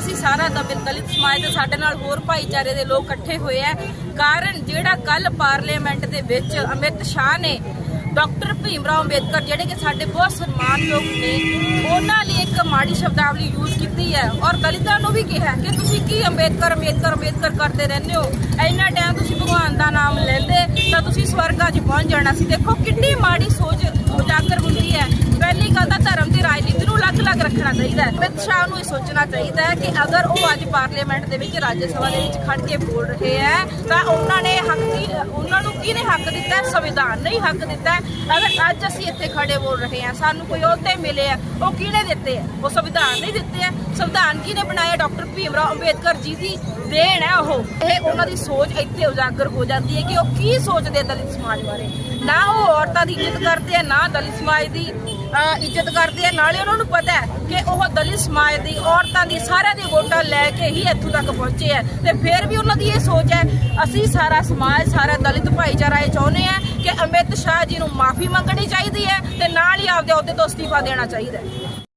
ਸਾਰਾ ਦਲਿਤ ਦਲਿਤ ਸਮਾਜ ਦੇ ਸਾਡੇ ਨਾਲ ਹੋਰ ਭਾਈਚਾਰੇ ਦੇ ਲੋਕ ਇਕੱਠੇ ਹੋਏ ਆ। ਕਾਰਨ ਜਿਹੜਾ ਕੱਲ ਪਾਰਲੀਮੈਂਟ ਦੇ ਵਿੱਚ ਅਮਿਤ ਸ਼ਾਹ ਨੇ ਡਾਕਟਰ ਭੀਮਰਾਓ ਅੰਬੇਦਕਰ, ਜਿਹੜੇ ਕਿ ਸਾਡੇ ਬਹੁਤ ਸਨਮਾਨਯੋਗ ਨੇ, ਉਹਨਾਂ ਲਈ ਇੱਕ ਮਾੜੀ ਸ਼ਬਦਾਵਲੀ ਯੂਜ਼ ਕੀਤੀ ਹੈ ਔਰ ਦਲਿਤਾਂ ਨੂੰ ਵੀ ਕਿਹਾ ਕਿ ਤੁਸੀਂ ਕੀ ਅੰਬੇਦਕਰ ਅੰਬੇਦਕਰ ਅੰਬੇਦਕਰ ਕਰਦੇ ਰਹਿੰਦੇ ਹੋ? ਇੰਨਾ ਟਾਈਮ ਤੁਸੀਂ ਭਗਵਾਨ ਦਾ ਨਾਮ ਲੈਂਦੇ ਤਾਂ ਤੁਸੀਂ ਸਵਰਗਾਂ 'ਚ ਪਹੁੰਚ ਜਾਣਾ ਸੀ। ਦੇਖੋ ਕਿੰਨੀ ਮਾੜੀ ਸੋਚ ਉਜਾਗਰ ਹੁੰਦੀ ਹੈ ਪਹਿਲੀ ਗੱਲ ਤਾਂ ਧਰਮ ਦੀ ਰਾਜਨੀਤੀ ਨੂੰ ਅਲੱਗ-ਅਲੱਗ ਰੱਖਣਾ ਚਾਹੀਦਾ ਹੈ। ਅਮਿਤ ਸ਼ਾਹ ਨੂੰ ਇਹ ਸੋਚਣਾ ਚਾਹੀਦਾ ਹੈ ਕਿ ਅਗਰ ਉਹ ਅੱਜ ਪਾਰਲੀਮੈਂਟ ਦੇ ਵਿੱਚ, ਰਾਜ ਸਭਾ ਦੇ ਵਿੱਚ ਖੜ ਕੇ ਬੋਲ ਰਹੇ ਹੈ, ਤਾਂ ਉਹਨਾਂ ਨੇ ਹੱਕ ਕੀ ਉਹਨਾਂ ਨੂੰ ਕਿਹਨੇ ਹੱਕ ਦਿੱਤਾ ਹੈ? ਸੰਵਿਧਾਨ ਨੇ ਹੀ ਹੱਕ ਦਿੱਤਾ ਹੈ। ਅਗਰ ਅੱਜ ਅਸੀਂ ਇੱਥੇ ਖੜੇ ਬੋਲ ਰਹੇ ਹਾਂ ਸਾਨੂੰ ਕੋਈ ਅਹੁਦੇ ਮਿਲੇ ਆ ਉਹ ਕਿਹਨੇ ਦਿੱਤੇ ਆ ਉਹ ਸੰਵਿਧਾਨ ਨੇ ਦਿੱਤੇ ਆ ਸੰਵਿਧਾਨ ਕਿਹਨੇ ਬਣਾਇਆ? ਡਾਕਟਰ ਭੀਮਰਾਓ ਅੰਬੇਦਕਰ ਜੀ ਦੀ ਦੇਣ ਹੈ ਉਹ। ਇਹ ਉਹਨਾਂ ਦੀ ਸੋਚ ਇੱਥੇ ਉਜਾਗਰ ਹੋ ਜਾਂਦੀ ਹੈ ਕਿ ਉਹ ਕੀ ਸੋਚਦੇ ਆ ਦਲਿਤ ਸਮਾਜ ਬਾਰੇ। ਨਾ ਉਹ ਔਰਤਾਂ ਦੀ ਇੱਜ਼ਤ ਕਰਦੇ ਆ ਨਾ ਦਲਿਤ ਸਮਾਜ ਦੀ ਅਹ, ਇੱਜ਼ਤ ਕਰਦੇ ਆ। ਨਾਲੇ ਉਹਨਾਂ ਨੂੰ ਪਤਾ ਹੈ ਕਿ ਉਹ ਦਲਿਤ ਸਮਾਜ ਦੀ, ਔਰਤਾਂ ਦੀ, ਸਾਰਿਆਂ ਦੀ ਵੋਟਾਂ ਲੈ ਕੇ ਹੀ ਇੱਥੋਂ ਤੱਕ ਪਹੁੰਚੇ ਆ। ਤੇ ਫਿਰ ਵੀ ਉਹਨਾਂ ਦੀ ਇਹ ਸੋਚ ਹੈ, ਅਸੀਂ ਸਾਰਾ ਸਮਾਜ, ਸਾਰਾ ਦਲਿਤ ਭਾਈਚਾਰਾ ਇਹ ਚਾਹੁੰਦੇ ਆ ਕਿ ਅਮਿਤ ਸ਼ਾਹ ਜੀ ਨੂੰ ਮਾਫੀ ਮੰਗਣੀ ਚਾਹੀਦੀ ਹੈ ਤੇ ਨਾਲ ਹੀ ਆਪਦੇ ਅਹੁਦੇ ਤੋਂ ਅਸਤੀਫਾ ਦੇਣਾ ਚਾਹੀਦਾ ਹੈ।